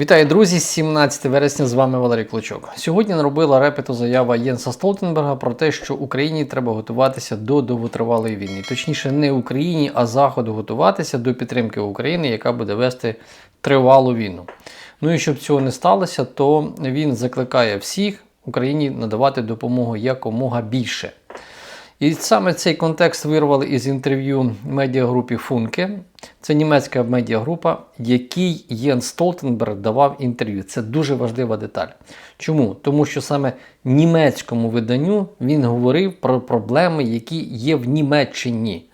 Вітаю, друзі! 17 вересня з вами Валерій Клочок. Сьогодні наробила репету заява Єнса Столтенберга про те, що Україні треба готуватися до довготривалої війни. Точніше, не Україні, а Заходу готуватися до підтримки України, яка буде вести тривалу війну. Ну і щоб цього не сталося, то він закликає всіх Україні надавати допомогу якомога більше. І саме цей контекст вирвали із інтерв'ю медіагрупі Функе. Це німецька медіагрупа, якій Єн Столтенберг давав інтерв'ю. Це дуже важлива деталь. Чому? Тому що саме німецькому виданню він говорив про проблеми, які є в Німеччині.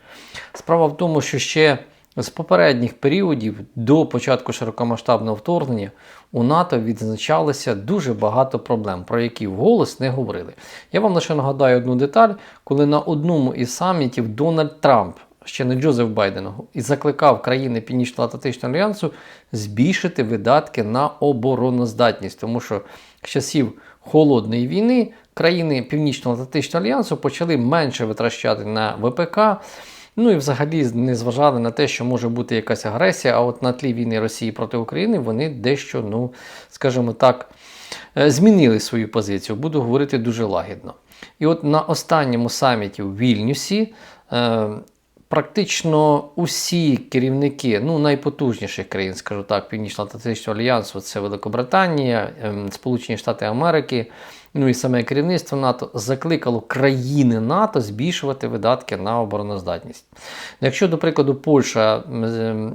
Справа в тому, що ще з попередніх періодів до початку широкомасштабного вторгнення у НАТО відзначалося дуже багато проблем, про які вголос не говорили. Я вам лише нагадаю одну деталь, коли на одному із самітів Дональд Трамп, ще не Джозеф Байден, і закликав країни Північно-Атлантичного альянсу збільшити видатки на обороноздатність, тому що з часів холодної війни країни Північно-Атлантичного альянсу почали менше витрачати на ВПК. Ну і взагалі не зважали на те, що може бути якась агресія, а от на тлі війни Росії проти України вони дещо, ну, скажімо так, е, змінили свою позицію. Буду говорити дуже лагідно. І от на останньому саміті в Вільнюсі. Е, Практично усі керівники ну, найпотужніших країн, скажу так, Північно-Атлантичного альянсу це Великобританія, ем, Сполучені Штати Америки, ну і саме керівництво НАТО закликало країни НАТО збільшувати видатки на обороноздатність. Якщо, до прикладу, Польща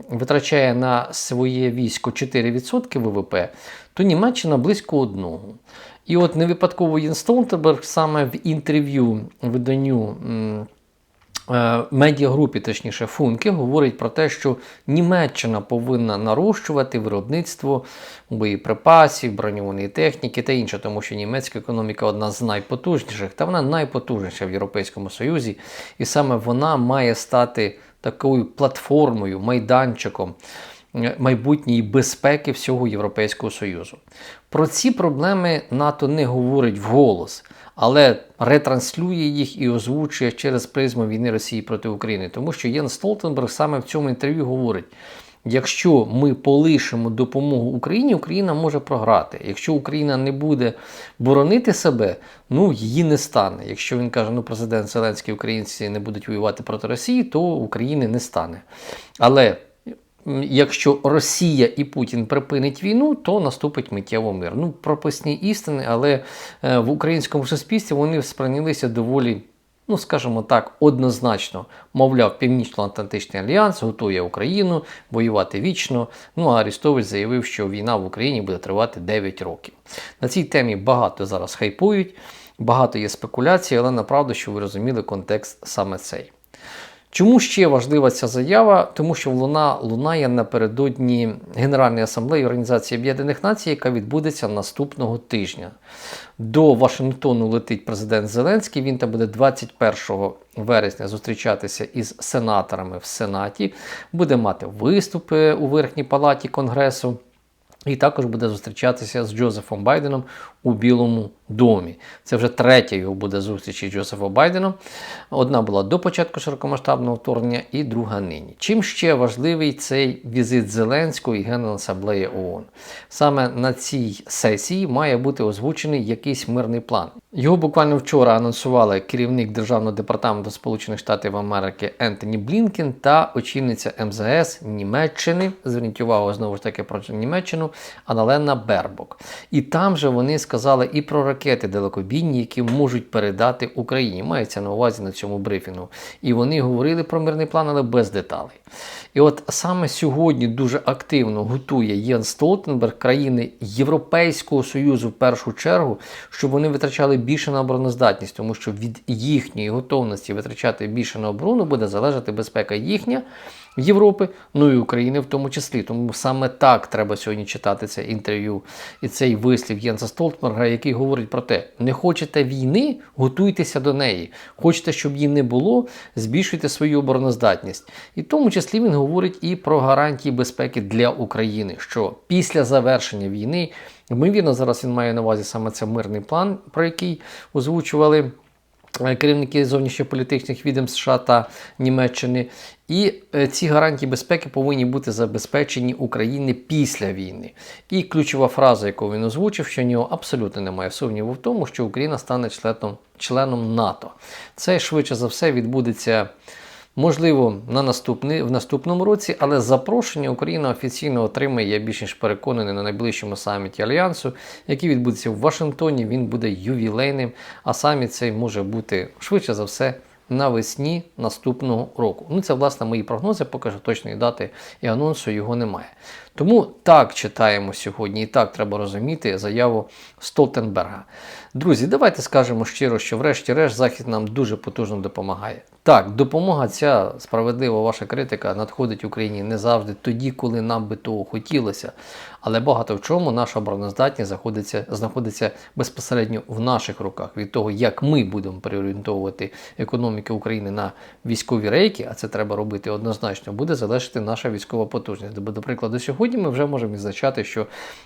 витрачає на своє військо 4% ВВП, то Німеччина близько одного. І от не випадково Єн Столтенберг саме в інтерв'ю виданню. Е, медіагрупі, точніше, Функи, говорить про те, що Німеччина повинна нарощувати виробництво боєприпасів, броньованої техніки та інше, тому що німецька економіка одна з найпотужніших, та вона найпотужніша в Європейському Союзі, і саме вона має стати такою платформою, майданчиком. Майбутньої безпеки всього Європейського Союзу. Про ці проблеми НАТО не говорить вголос, але ретранслює їх і озвучує через призму війни Росії проти України. Тому що Єн Столтенберг саме в цьому інтерв'ю говорить. Якщо ми полишимо допомогу Україні, Україна може програти. Якщо Україна не буде боронити себе, ну її не стане. Якщо він каже, ну президент Зеленський українці не будуть воювати проти Росії, то України не стане. Але якщо Росія і Путін припинить війну, то наступить миттєво мир. Ну, прописні істини, але е, в українському суспільстві вони сприйнялися доволі. Ну, скажімо так, однозначно, мовляв, Північно-Атлантичний альянс готує Україну воювати вічно. Ну а Арістович заявив, що війна в Україні буде тривати 9 років. На цій темі багато зараз хайпують, багато є спекуляцій, але направду, що ви розуміли контекст саме цей. Чому ще важлива ця заява? Тому що вона лунає напередодні Генеральної асамблеї Організації Об'єднаних Націй, яка відбудеться наступного тижня. До Вашингтону летить президент Зеленський. Він там буде 21 вересня зустрічатися із сенаторами в Сенаті, буде мати виступи у Верхній палаті Конгресу. І також буде зустрічатися з Джозефом Байденом у Білому домі. Це вже третя його буде зустріч із Джозефом Байденом. Одна була до початку широкомасштабного вторгнення, і друга нині. Чим ще важливий цей візит Зеленського і Генеральної асамблеї ООН? Саме на цій сесії має бути озвучений якийсь мирний план. Його буквально вчора анонсували керівник Державного департаменту Сполучених Штатів Америки Ентоні Блінкен та очільниця МЗС Німеччини. Зверніть увагу знову ж таки про Німеччину, Аналена Бербок. І там же вони сказали і про ракети далекобійні, які можуть передати Україні. Мається на увазі на цьому брифінгу. І вони говорили про мирний план, але без деталей. І от саме сьогодні дуже активно готує Єн Столтенберг країни Європейського Союзу в першу чергу, щоб вони витрачали більше на обороноздатність, тому що від їхньої готовності витрачати більше на оборону буде залежати безпека їхня. Європи, ну і України в тому числі. Тому саме так треба сьогодні читати це інтерв'ю і цей вислів Єнса Столтмерга, який говорить про те, не хочете війни, готуйтеся до неї. Хочете, щоб її не було, збільшуйте свою обороноздатність. І в тому числі він говорить і про гарантії безпеки для України, що після завершення війни, ймовірно, зараз він має на увазі саме це мирний план, про який озвучували. Е, керівники зовнішньополітичних відомств США та Німеччини. І е, ці гарантії безпеки повинні бути забезпечені Україні після війни. І ключова фраза, яку він озвучив, що в нього абсолютно немає сумніву в тому, що Україна стане членом, членом НАТО. Це швидше за все відбудеться. Можливо, на наступний, в наступному році, але запрошення Україна офіційно отримає, я більш ніж переконаний, на найближчому саміті Альянсу, який відбудеться в Вашингтоні. Він буде ювілейним, а саміт цей може бути швидше за все навесні наступного року. Ну, це, власне, мої прогнози, поки що точної дати і анонсу його немає. Тому так читаємо сьогодні, і так треба розуміти заяву Столтенберга. Друзі, давайте скажемо щиро, що врешті-решт Захід нам дуже потужно допомагає. Так, допомога ця справедлива ваша критика надходить Україні не завжди тоді, коли нам би того хотілося. Але багато в чому наша обороноздатність знаходиться, знаходиться безпосередньо в наших руках від того, як ми будемо переорієнтовувати економіку України на військові рейки, а це треба робити однозначно, буде залежати наша військова потужність. Бо, до прикладу, сьогодні ми вже можемо відзначати, що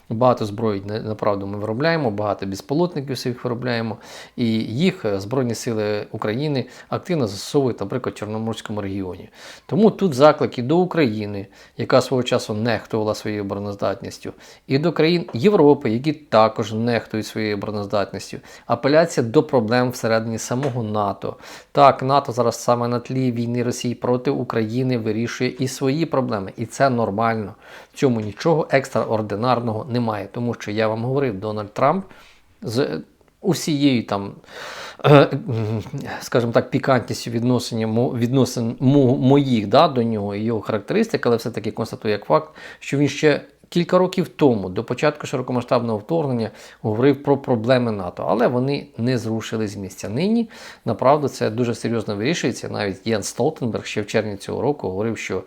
багато зброї на- направду ми виробляємо, багато безполотників своїх виробляємо, і їх е, Збройні сили України активно застосовують, наприклад, в Чорноморському регіоні. Тому тут заклики до України, яка свого часу нехтувала своєю обороноздатністю, і до країн Європи, які також нехтують своєю обороноздатністю. Апеляція до проблем всередині самого НАТО. Так, НАТО зараз саме на тлі війни Росії проти України вирішує і свої проблеми, і це нормально. Цьому нічого екстраординарного немає, тому що я вам говорив, Дональд Трамп з усією там, е, скажімо так, пікантністю відносин, відносин моїх да, до нього і його характеристик, але все-таки констатую як факт, що він ще кілька років тому, до початку широкомасштабного вторгнення, говорив про проблеми НАТО, але вони не зрушили з місця. Нині, направду, це дуже серйозно вирішується. Навіть Єн Столтенберг ще в червні цього року говорив, що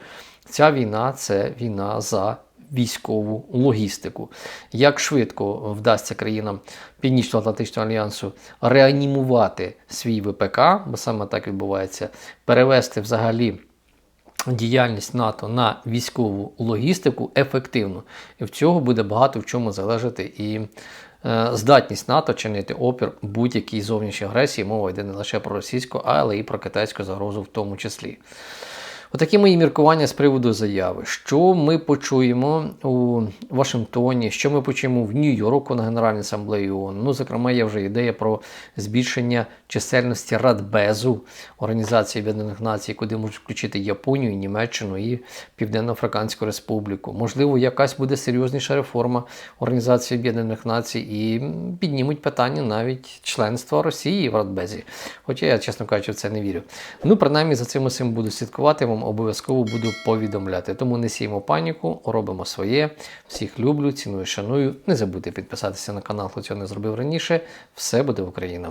ця війна це війна за військову логістику. Як швидко вдасться країнам Північно-Атлантичного альянсу реанімувати свій ВПК, бо саме так відбувається, перевести взагалі. Діяльність НАТО на військову логістику ефективно. І в цього буде багато в чому залежати і е, здатність НАТО чинити опір будь-якій зовнішній агресії. Мова йде не лише про російську, але й про китайську загрозу в тому числі. Отакі мої міркування з приводу заяви. Що ми почуємо у Вашингтоні, що ми почуємо в Нью-Йорку на Генеральній асамблеї ООН. Ну, зокрема, є вже ідея про збільшення чисельності Радбезу Організації Об'єднаних Націй, куди можуть включити Японію, Німеччину і Південно-Африканську Республіку. Можливо, якась буде серйозніша реформа Організації Об'єднаних Націй і піднімуть питання навіть членства Росії в Радбезі. Хоча я, чесно кажучи, в це не вірю. Ну, принаймні, за цим усім буду слідкувати, вам обов'язково буду повідомляти. Тому не сіємо паніку, робимо своє. Всіх люблю, ціную, шаную. Не забудьте підписатися на канал, хто цього не зробив раніше. Все буде Україна!